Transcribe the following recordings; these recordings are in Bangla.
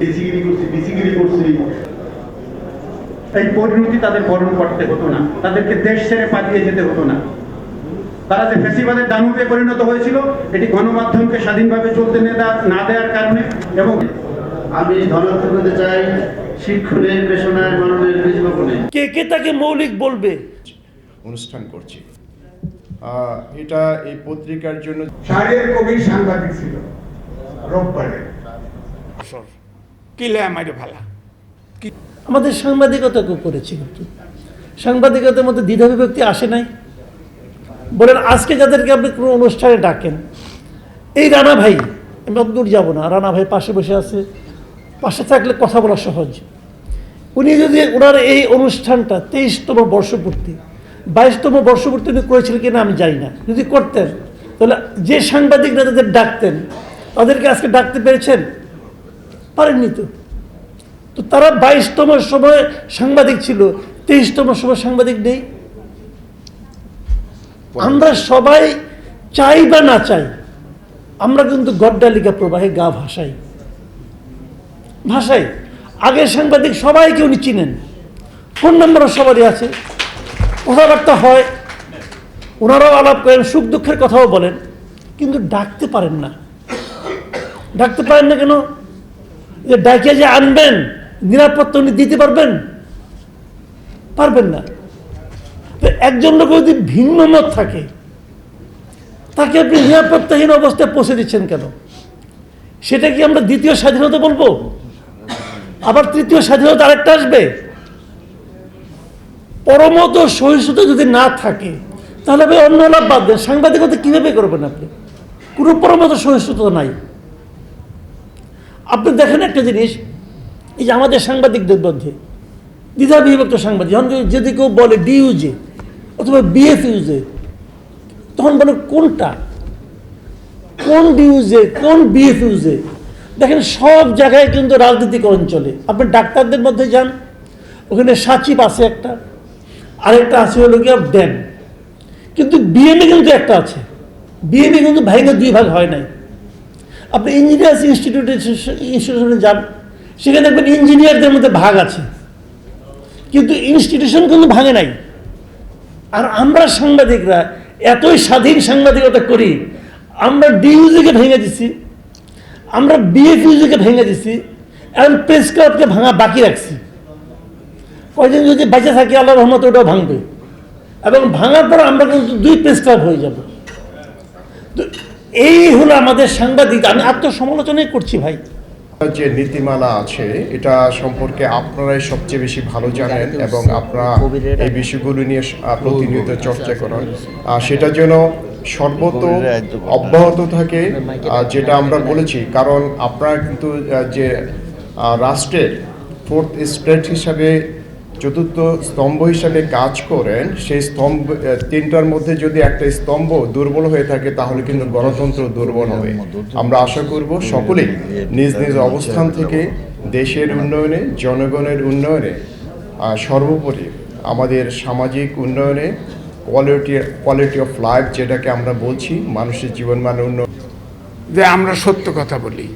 এসিগিরি করছি বিসিগিরি করছি। এই পরিণতি তাদের বরণ করতে হতো না। তাদেরকে দেশ ছেড়ে পালিয়ে যেতে হতো না। তারা যে ফেসিবাদের দানুবে পরিণত হয়েছিল এটি গণমাধ্যমকে স্বাধীনভাবে চলতে না না দেওয়ার কারণে এবং আমি ধন্যবাদ করতে চাই শিক্ষণের পেশনায় মাননের বীজ বপনে কে কে তাকে মৌলিক বলবে? অনুষ্ঠান করছি। আহ, এটা এই পত্রিকার জন্য শাহরিয়ার কবির সাংবাদিক ছিল। রোববারে কিলে আমারে ভালা? আমাদের সাংবাদিকতা করেছে কিন্তু। সাংবাদিকতার মধ্যে দ্বিধা বিভক্তি আসে নাই। বলেন আজকে যাদেরকে আপনি কোনো অনুষ্ঠানে ডাকেন এই রানা ভাই আমি দূর যাব না। রানা ভাই পাশে বসে আছে। পাশে থাকলে কথা বলা সহজ। উনি যদি ওনার এই অনুষ্ঠানটা তেইশতম বর্ষপূর্তি বাইশতম বর্ষপূর্তি উনি করেছিলেন কিনা আমি জানি না। যদি করতেন তাহলে যে সাংবাদিকরা তাদের ডাকতেন তাদেরকে আজকে ডাকতে পেরেছেন? পারেননি তো। তো তারা বাইশতম সময় সাংবাদিক ছিল। তেইশতম সময় সাংবাদিক নেই। আমরা সবাই চাই বা না চাই, আমরা কিন্তু গড্ডালিকা প্রবাহে গা ভাসাই। ভাষাই আগের সাংবাদিক সবাইকে উনি চিনেন। ফোন নম্বরও সবারই আছে। কথাবার্তা হয়। ওনারাও আলাপ করেন, সুখ দুঃখের কথাও বলেন। কিন্তু ডাকতে পারেন না। ডাকতে পারেন না কেন? যে ডাকে যে আনবেন, নিরাপত্তা উনি দিতে পারবেন? পারবেন না। তো একজন লোক যদি ভিন্ন মত থাকে, তাকে আপনি নিরাপত্তাহীন অবস্থায় পৌঁছে দিচ্ছেন কেন? সেটা কি আমরা দ্বিতীয় স্বাধীনতা বলব? আবার তৃতীয় স্বাধীনতা আরেকটা আসবে? পরমত সহিষ্ণুতা যদি না থাকে, তাহলে আপনি অন্য লাভ বাদ দেন। সাংবাদিকতা কীভাবে করবেন আপনি? কোনো পরমত সহিষ্ণুতা নাই। আপনি দেখেন একটা জিনিস, এই যে আমাদের সাংবাদিকদের মধ্যে দ্বিধা বিভক্ত সাংবাদিক, যখন যদি কেউ বলে ডিইউজে অথবা বিএফ ইউজে তখন বলে কোনটা? কোন ডিউজে কোন বিএফ ইউজে দেখেন সব জায়গায় কিন্তু রাজনীতিকরণ চলে। আপনি ডাক্তারদের মধ্যে যান, ওখানে সাচিব আছে একটা, আরেকটা আছে হলো গিয়ে ড্যাম কিন্তু বিএমএ কিন্তু একটা আছে। বিএমএ কিন্তু ভাইঙ্গা দুই ভাগ হয় নাই। আপনি ইঞ্জিনিয়ার্স ইনস্টিটিউটে ইনস্টিটিউশনে যান, সেখানে দেখবেন ইঞ্জিনিয়ারদের মধ্যে ভাগ আছে। কিন্তু ইনস্টিটিউশন কিন্তু ভাঙে নাই। আর আমরা সাংবাদিকরা, এতই স্বাধীন সাংবাদিকতা করি, আমরা ডিউজিকে ভেঙে দিছি, আমরা বিএফইউজিকে ভেঙে দিছি এখন প্রেস ক্লাবকে ভাঙা বাকি রাখছি। কয়দিন যদি বেঁচে থাকি আল্লাহ রহমত ওটাও ভাঙবে। এবং ভাঙার পর আমরা কিন্তু দুই প্রেস ক্লাব হয়ে যাব। এই হলো আমাদের সাংবাদিক। আমি আত্মসমালোচনাই করছি ভাই। যে নীতিমালা আছে এটা সম্পর্কে আপনারাই সবচেয়ে বেশি ভালো জানেন এবং আপনারা এই বিষয়গুলো নিয়ে প্রতিনিয়ত চর্চা করেন। আহ, সেটা যেন সর্বত অব্যাহত থাকে যেটা আমরা বলেছি কারণ আপনারা কিন্তু যে রাষ্ট্রের ফোর্থ স্টেট হিসাবে চতুর্থ স্তম্ভ হিসাবে কাজ করেন, সেই স্তম্ভ তিনটার মধ্যে যদি একটা স্তম্ভ দুর্বল হয়ে থাকে, তাহলে কিন্তু গণতন্ত্র দুর্বল হবে। আমরা আশা করব সকলেই নিজ নিজ অবস্থান থেকে দেশের উন্নয়নে, জনগণের উন্নয়নে সর্বোপরি আমাদের সামাজিক উন্নয়নে কোয়ালিটি কোয়ালিটি অফ লাইফ যেটাকে আমরা বলছি, মানুষের জীবনমান উন্নয়ন। যে আমরা সত্য কথা বলি,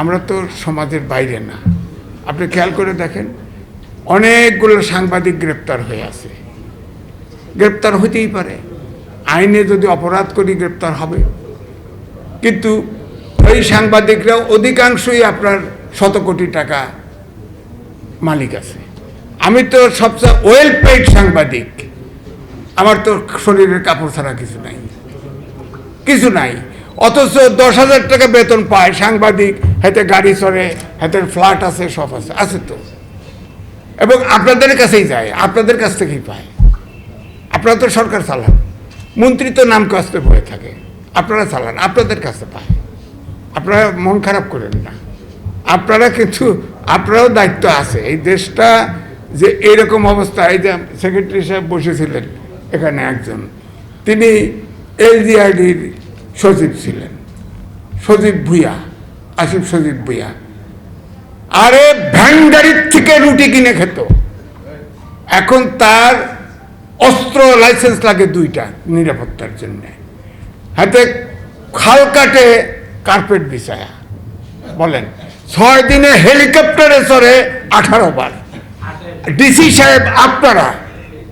আমরা তো সমাজের বাইরে না। আপনি খেয়াল করে দেখেন অনেকগুলো সাংবাদিক গ্রেপ্তার হয়ে আছে। গ্রেপ্তার হইতেই পারে। আইনে যদি অপরাধ করি, গ্রেপ্তার হবে। কিন্তু ওই সাংবাদিকরা অধিকাংশই আপনার শত কোটি টাকা মালিক আছে। আমি তো সবচেয়ে ওয়েল পেইড সাংবাদিক। আমার তো শরীরের কাপড় ছাড়া কিছু নাই। কিছু নাই। অথচ দশ হাজার টাকা বেতন পায় সাংবাদিক, হাতে গাড়ি চড়ে হাতে ফ্ল্যাট আছে, সব আছে। আছে তো। এবং আপনাদের কাছেই যায়, আপনাদের কাছ থেকেই পায়। আপনারা তো সরকার চালান, মন্ত্রী তো নাম কাস্তে বয়ে থাকে, আপনারা চালান, আপনাদের কাছে পায়। আপনারা মন খারাপ করেন না। আপনারা কিন্তু, আপনারাও দায়িত্ব আছে। এই দেশটা যে এরকম অবস্থা, এই যে সেক্রেটারি সাহেব বসেছিলেন এখানে একজন, তিনি এলজিআইডির সচিব ছিলেন। সজীব ভুইয়া, আসিফ সজীব ভুইয়া। আরে ভ্যান গাড়ির থেকে রুটি কিনে খেত। এখন তার অস্ত্র লাইসেন্স লাগে দুইটা নিরাপত্তার জন্য। হাতে খাল কাটে, কার্পেট বিছায়া। বলেন, ছয় দিনে হেলিকপ্টারে চড়ে আঠারো বার। ডিসি সাহেব, আপনারা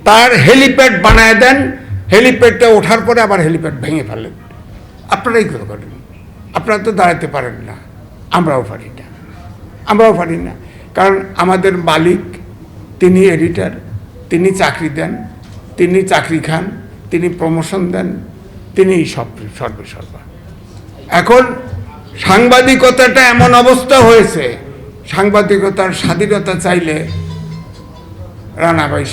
তার হেলিপ্যাড বানায় দেন, হেলিপ্যাডটা ওঠার পরে আবার হেলিপ্যাড ভেঙে ফেলেন। আপনারাই করে করেন। আপনারা তো দাঁড়াতে পারেন না, আমরাও পারি। আমরাও পারি না। কারণ আমাদের মালিক, তিনি এডিটার, তিনি চাকরি দেন, তিনি চাকরি খান, তিনি প্রমোশন দেন, তিনি সব সর্বে সর্বা এখন সাংবাদিকতাটা এমন অবস্থা হয়েছে, সাংবাদিকতার স্বাধীনতা চাইলে রানাবাই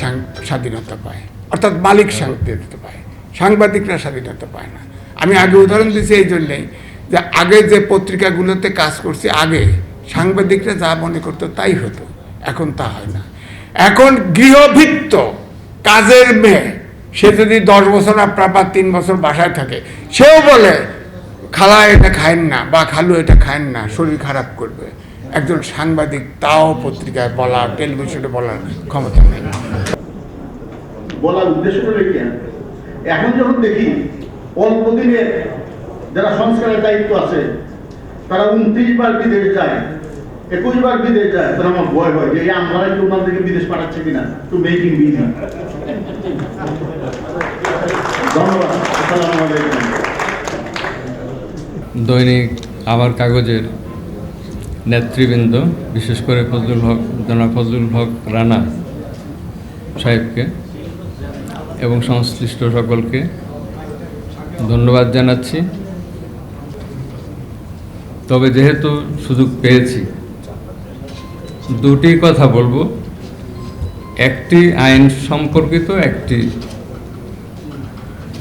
স্বাধীনতা পায়, অর্থাৎ মালিক স্বাধীনতা পায়, সাংবাদিকরা স্বাধীনতা পায় না। আমি আগে উদাহরণ দিচ্ছি এই জন্যেই যে আগে যে পত্রিকাগুলোতে কাজ করছি, আগে সাংবাদিকরা যা মনে করতো তাই হতো। এখন তা হয় না। এখন গৃহভিত্ত কাজের মেয়ে, সে যদি দশ বছর আপনার বা তিন বছর বাসায় থাকে, সেও বলে, খালা, এটা খায়েন না বা খালু, এটা খায়েন না, শরীর খারাপ করবে। একজন সাংবাদিক তাও পত্রিকায় বলা, টেলিভিশনে বলার ক্ষমতা নেই। বলার উদ্দেশ্যটা কি? এখন যখন দেখি, অল্প দিনের যারা সংস্কারের দায়িত্ব আছে তারা উনত্রিশ বার বিদেশ যায়, একুশ বার বিদেশ যায়। তখন আমার ভয় হয় যে আমরা একটু ওনাদেরকে বিদেশ পাঠাচ্ছে কিনা? টু মেকিং বিজি ধন্যবাদ। দৈনিক আবার কাগজের নেতৃবৃন্দ, বিশেষ করে ফজলুল হক, জনাব ফজলুল হক রানা সাহেবকে এবং সংশ্লিষ্ট সকলকে ধন্যবাদ জানাচ্ছি। তবে যেহেতু সুযোগ পেয়েছি, দুটি কথা বলব। একটি আইন সম্পর্কিত, একটি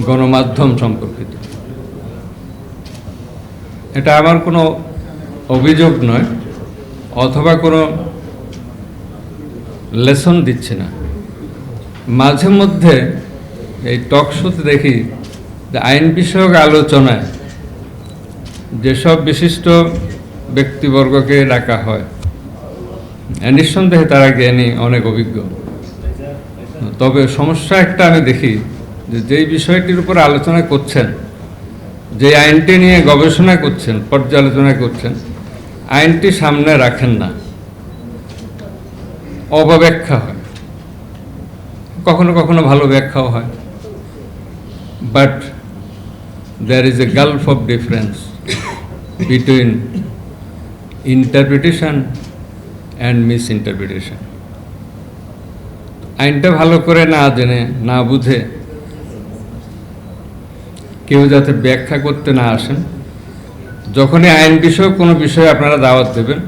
গণমাধ্যম সম্পর্কিত। এটা আমার কোনো অভিযোগ নয়, অথবা কোনো লেসন দিচ্ছে না। মাঝে মধ্যে এই টক শোতে দেখি যে আইন বিষয়ক আলোচনায় যেসব বিশিষ্ট ব্যক্তিবর্গকে ডাকা হয় নিঃসন্দেহে তারা জ্ঞানী, অনেক অভিজ্ঞ। তবে সমস্যা একটা আমি দেখি, যে যেই বিষয়টির উপর আলোচনা করছেন যে আইনটি নিয়ে গবেষণা করছেন, পর্যালোচনা করছেন, আইনটি সামনে রাখেন না। অপব্যাখ্যা হয়। কখনো কখনো ভালো ব্যাখ্যাও হয়। But there is a gulf of difference between interpretation and misinterpretation. আইনটা ভালো করে না জেনে, না বুঝে, কেউ যাতে ব্যাখ্যা করতে না আসেন, যখনই আইন বিষয়ক কোনো বিষয়ে আপনারা দাওয়াত দেবেন,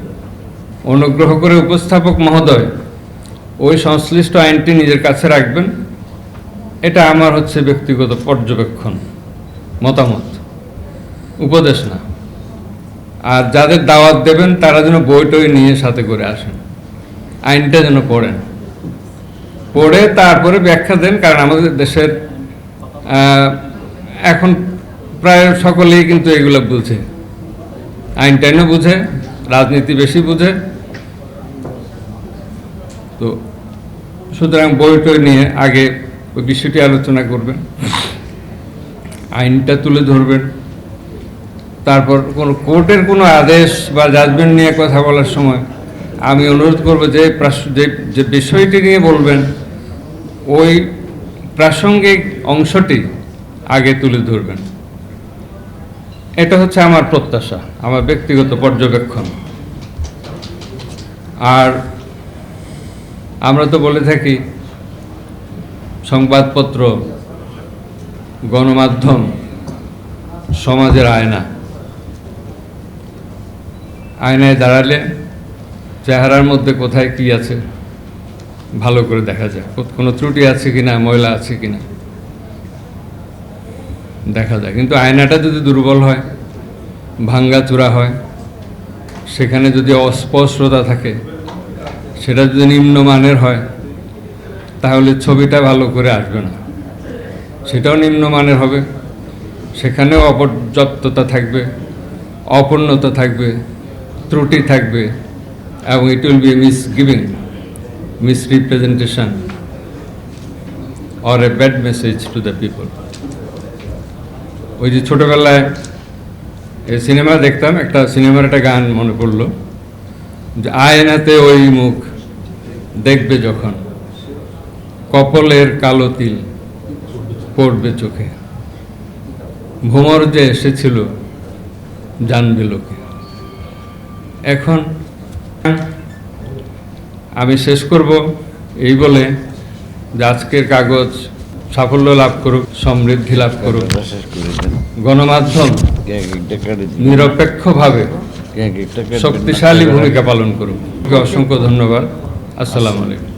অনুগ্রহ করে উপস্থাপক মহোদয়, ওই সংশ্লিষ্ট আইনটি নিজের কাছে রাখবেন। এটা আমার হচ্ছে ব্যক্তিগত পর্যবেক্ষণ। মতামত, উপদেশ না। আর যাদের দাওয়াত দেবেন, তারা যেন বই টই নিয়ে সাথে করে আসেন। আইনটা যেন পড়েন। পড়ে তারপরে ব্যাখ্যা দেন, কারণ আমাদের দেশের এখন প্রায় সকলেই কিন্তু এগুলো বুঝে। আইন টাইনও বুঝে, রাজনীতি বেশি বুঝে। তো সুতরাং বই টই নিয়ে আগে ওই বিষয়টি আলোচনা করবেন। আইনটা তুলে ধরবেন। তারপর কোনো কোর্টের কোনো আদেশ বা জাজমেন্ট নিয়ে কথা বলার সময় আমি অনুরোধ করব যে যে বিষয়টি নিয়ে বলবেন, ওই প্রাসঙ্গিক অংশটি আগে তুলে ধরবেন। এটা হচ্ছে আমার প্রত্যাশা, আমার ব্যক্তিগত পর্যবেক্ষণ। আর আমরা তো বলে থাকি, সংবাদপত্র গণমাধ্যম সমাজের আয়না। আয়নায় দাঁড়ালে চেহারার মধ্যে কোথায় কি আছে ভালো করে দেখা যায়। কোনো ত্রুটি আছে কি না ময়লা আছে কি না দেখা যায়। কিন্তু আয়নাটা যদি দুর্বল হয় ভাঙ্গা চূড়া হয়, সেখানে যদি অস্পষ্টতা থাকে, সেটা যদি নিম্নমানের হয়, তাহলে ছবিটা ভালো করে আসবে না। সেটাও নিম্নমানের হবে। সেখানেও অপর্যাপ্ততা থাকবে, অপূর্ণতা থাকবে, ত্রুটি থাকবে, এবং it will be miss giving miss representation or a bad message to the people ওই যে ছোটোবেলায় এই সিনেমা দেখতাম, একটা সিনেমার একটা গান মনে পড়ল, যে আয়নাতে ওই মুখ দেখবে যখন, কপলের কালো তিল। পড়বে চোখে। ভ্রমর যে এসেছিল জানবে লোকে। এখন আমি শেষ করব এই বলে যে আজকের কাগজ সাফল্য লাভ করুক সমৃদ্ধি লাভ করুক। গণমাধ্যম নিরপেক্ষভাবে শক্তিশালী ভূমিকা পালন করুক। অসংখ্য ধন্যবাদ। আসসালামু আলাইকুম।